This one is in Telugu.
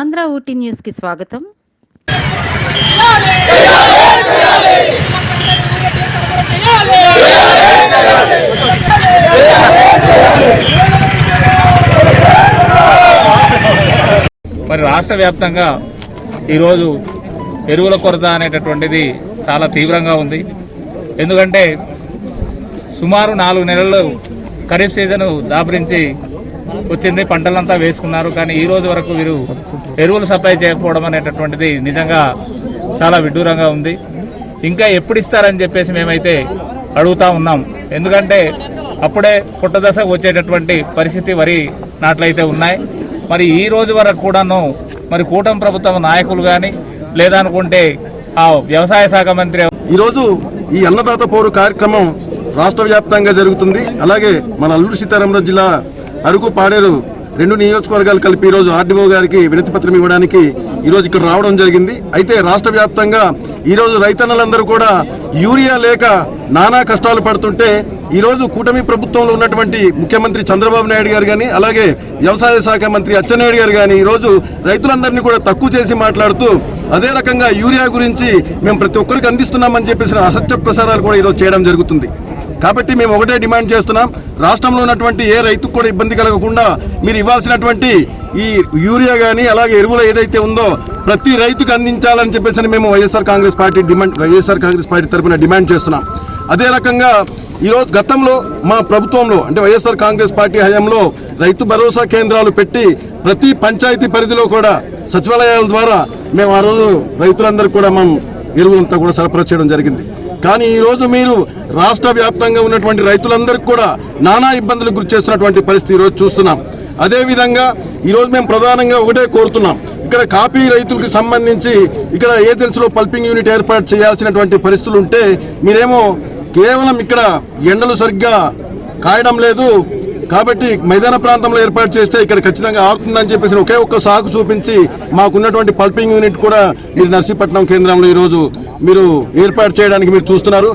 ఆంధ్ర ఊటీ న్యూస్కి స్వాగతం. మరి రాష్ట్ర వ్యాప్తంగా ఈరోజు ఎరువుల కొరత అనేటటువంటిది చాలా తీవ్రంగా ఉంది. ఎందుకంటే సుమారు నాలుగు నెలలు ఖరీఫ్ సీజన్ దాపరించి వచ్చింది. పంటలంతా వేసుకున్నారు. కానీ ఈ రోజు వరకు వీరు ఎరువులు సప్లై చేయకపోవడం అనేటటువంటిది నిజంగా చాలా విడ్డూరంగా ఉంది. ఇంకా ఎప్పుడు ఇస్తారని చెప్పేసి మేమైతే అడుగుతా ఉన్నాం. ఎందుకంటే అప్పుడే పుట్టదశకు వచ్చేటటువంటి పరిస్థితి వరి నాట్లయితే ఉన్నాయి. మరి ఈ రోజు వరకు కూడాను మరి కూటమి ప్రభుత్వం నాయకులు కానీ లేదనుకుంటే ఆ వ్యవసాయ శాఖ మంత్రి ఈరోజు ఈ అన్నదాత పోరు కార్యక్రమం రాష్ట్ర వ్యాప్తంగా జరుగుతుంది. అలాగే మన అల్లూరు సీతారామరాజు జిల్లా అరకు పాడేరు రెండు నియోజకవర్గాలు కలిపి ఈరోజు ఆర్డీఓ గారికి వినతి పత్రం ఇవ్వడానికి ఈరోజు ఇక్కడ రావడం జరిగింది. అయితే రాష్ట్ర వ్యాప్తంగా ఈరోజు రైతన్నలందరూ కూడా యూరియా లేక నానా కష్టాలు పడుతుంటే ఈరోజు కూటమి ప్రభుత్వంలో ఉన్నటువంటి ముఖ్యమంత్రి చంద్రబాబు నాయుడు గారు కానీ అలాగే వ్యవసాయ శాఖ మంత్రి అచ్చెన్నాయుడు గారు కానీ ఈరోజు రైతులందరినీ కూడా తక్కువ చేసి మాట్లాడుతూ అదే రకంగా యూరియా గురించి మేము ప్రతి ఒక్కరికి అందిస్తున్నామని చెప్పేసి అసత్య ప్రసారాలు కూడా ఈరోజు చేయడం జరుగుతుంది. కాబట్టి మేము ఒకటే డిమాండ్ చేస్తున్నాం. రాష్ట్రంలో ఉన్నటువంటి ఏ రైతుకు కూడా ఇబ్బంది కలగకుండా మీరు ఇవ్వాల్సినటువంటి ఈ యూరియా కానీ అలాగే ఎరువులు ఏదైతే ఉందో ప్రతి రైతుకు అందించాలని చెప్పేసి మేము YSR Congress party demand YSR Congress party తరఫున డిమాండ్ చేస్తున్నాం. అదే రకంగా ఈరోజు గతంలో మా ప్రభుత్వంలో అంటే వైఎస్ఆర్ కాంగ్రెస్ పార్టీ హయాంలో రైతు భరోసా కేంద్రాలు పెట్టి ప్రతి పంచాయతీ పరిధిలో కూడా సచివాలయాల ద్వారా మేము ఆ రోజు రైతులందరూ కూడా మనం ఎరువులంతా కూడా సరఫరా చేయడం జరిగింది. కానీ ఈరోజు మీరు రాష్ట్ర వ్యాప్తంగా ఉన్నటువంటి రైతులందరికీ కూడా నానా ఇబ్బందులు గురి చేస్తున్నటువంటి పరిస్థితి ఈరోజు చూస్తున్నాం. అదేవిధంగా ఈరోజు మేము ప్రధానంగా ఒకటే కోరుతున్నాం. ఇక్కడ కాపీ రైతులకు సంబంధించి ఇక్కడ ఏజెన్సీలో పల్పింగ్ యూనిట్ ఏర్పాటు చేయాల్సినటువంటి పరిస్థితులు ఉంటే మీరేమో కేవలం ఇక్కడ ఎండలు సరిగ్గా కాయడం లేదు కాబట్టి మైదాన ప్రాంతంలో ఏర్పాటు చేస్తే ఇక్కడ ఖచ్చితంగా ఆరుతుందని చెప్పేసి ఒకే ఒక్క సాకు చూపించి మాకున్నటువంటి పల్పింగ్ యూనిట్ కూడా మీరు నర్సీపట్నం కేంద్రంలో ఈరోజు మీరు ఏర్పాటు చేయడానికి మీరు చూస్తున్నారు.